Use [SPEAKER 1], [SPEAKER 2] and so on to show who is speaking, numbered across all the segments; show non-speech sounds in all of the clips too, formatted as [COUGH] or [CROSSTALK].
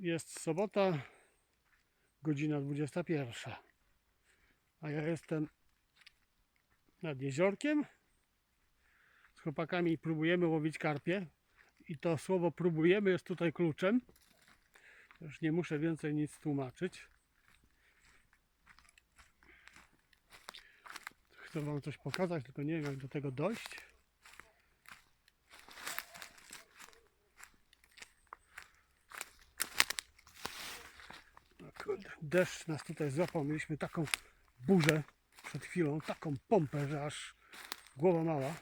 [SPEAKER 1] Jest sobota, godzina 21. A ja jestem nad jeziorkiem. Z chłopakami próbujemy łowić karpie. I to słowo próbujemy jest tutaj kluczem. Już nie muszę więcej nic tłumaczyć. Chcę Wam coś pokazać, tylko nie wiem jak do tego dojść. Deszcz nas tutaj złapał. Mieliśmy taką burzę przed chwilą, taką pompę, że aż głowa mała.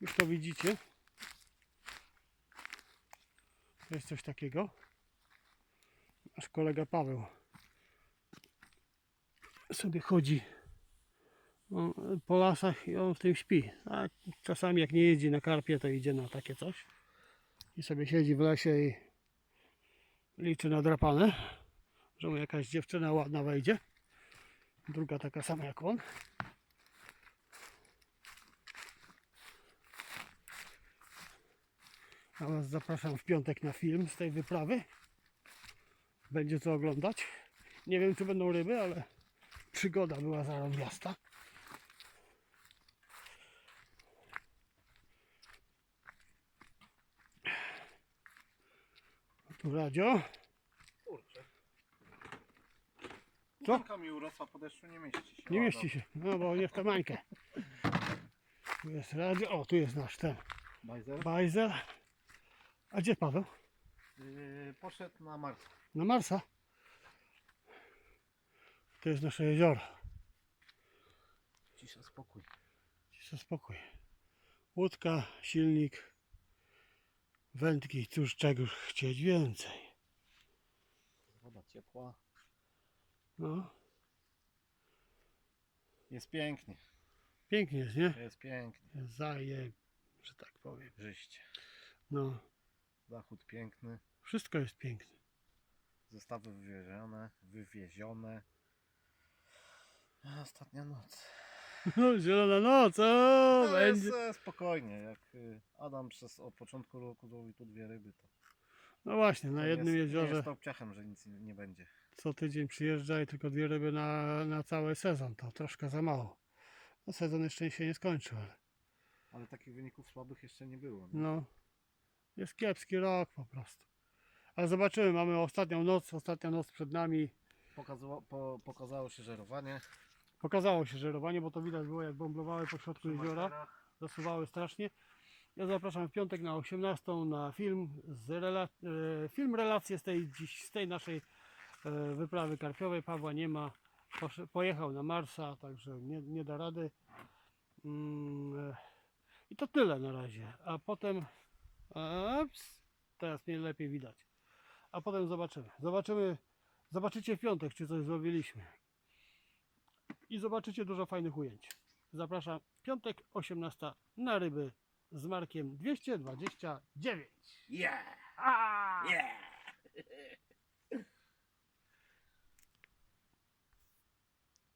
[SPEAKER 1] Już to widzicie. To jest coś takiego. Nasz kolega Paweł sobie chodzi no, po lasach i on w tym śpi. A czasami jak nie jeździ na karpie, to idzie na takie coś. I sobie siedzi w lesie i liczy na drapane, że mu jakaś dziewczyna ładna wejdzie. Druga taka sama jak on. A Was zapraszam w piątek na film z tej wyprawy. Będzie co oglądać. Nie wiem, czy będą ryby, ale przygoda była zarąbiasta. Tu radio.
[SPEAKER 2] Kurczę.
[SPEAKER 1] Co?
[SPEAKER 2] Łanka mi urosła po deszczu, nie mieści się.
[SPEAKER 1] Nie mieści się, no bo nie w tę mańkę. Tu jest radio. O, tu jest nasz ten
[SPEAKER 2] Bajzer
[SPEAKER 1] bajzel. A gdzie Paweł?
[SPEAKER 2] yy, poszedł na Mars.
[SPEAKER 1] Na Marsa. To jest nasze jezioro.
[SPEAKER 2] Cisza, spokój.
[SPEAKER 1] Cisza, spokój. Łódka, silnik, wędki. Cóż, czegoś chcieć więcej.
[SPEAKER 2] Woda ciepła.
[SPEAKER 1] No,
[SPEAKER 2] Jest pięknie.
[SPEAKER 1] pięknie jest, nie?
[SPEAKER 2] Jest pięknie.
[SPEAKER 1] Zaje, że tak powiem.
[SPEAKER 2] Żyście.
[SPEAKER 1] No,
[SPEAKER 2] Zachód piękny.
[SPEAKER 1] wszystko jest piękne.
[SPEAKER 2] Zestawy wywiezione. Wywiezione. A ostatnia noc.
[SPEAKER 1] No, zielona noc, o,
[SPEAKER 2] No,
[SPEAKER 1] będzie.
[SPEAKER 2] jest e, spokojnie. Jak y, Adam przez od początku roku złowił tu dwie ryby, to,
[SPEAKER 1] No właśnie, na
[SPEAKER 2] to
[SPEAKER 1] jednym
[SPEAKER 2] jest, Nie
[SPEAKER 1] jeziorze
[SPEAKER 2] jest obciachem, że nic nie, nie będzie.
[SPEAKER 1] co tydzień przyjeżdża i tylko dwie ryby na, na cały sezon. To troszkę za mało. No, sezon jeszcze się nie skończył, ale
[SPEAKER 2] Ale takich wyników słabych jeszcze nie było. nie?
[SPEAKER 1] no, jest kiepski rok po prostu. Ale zobaczymy, mamy ostatnią noc, ostatnia noc przed nami.
[SPEAKER 2] Pokazało, po, pokazało się żerowanie.
[SPEAKER 1] Pokazało się żerowanie, bo to widać było jak bomblowały po środku jeziora. zasuwały strasznie. Ja zapraszam w piątek na 18 na film, z rela- e, film relacje z tej, dziś, z tej naszej e, wyprawy karpiowej. Pawła nie ma, pojechał na Marsa, także nie, nie da rady. Mm, e, I to tyle na razie. A potem, ups, teraz mnie lepiej widać. A potem zobaczymy. Zobaczymy, zobaczycie w piątek, czy coś złowiliśmy. I zobaczycie dużo fajnych ujęć. Zapraszam piątek 18 na ryby z Markiem 229.
[SPEAKER 2] Yeah!
[SPEAKER 1] A!
[SPEAKER 2] Yeah! [LAUGHS]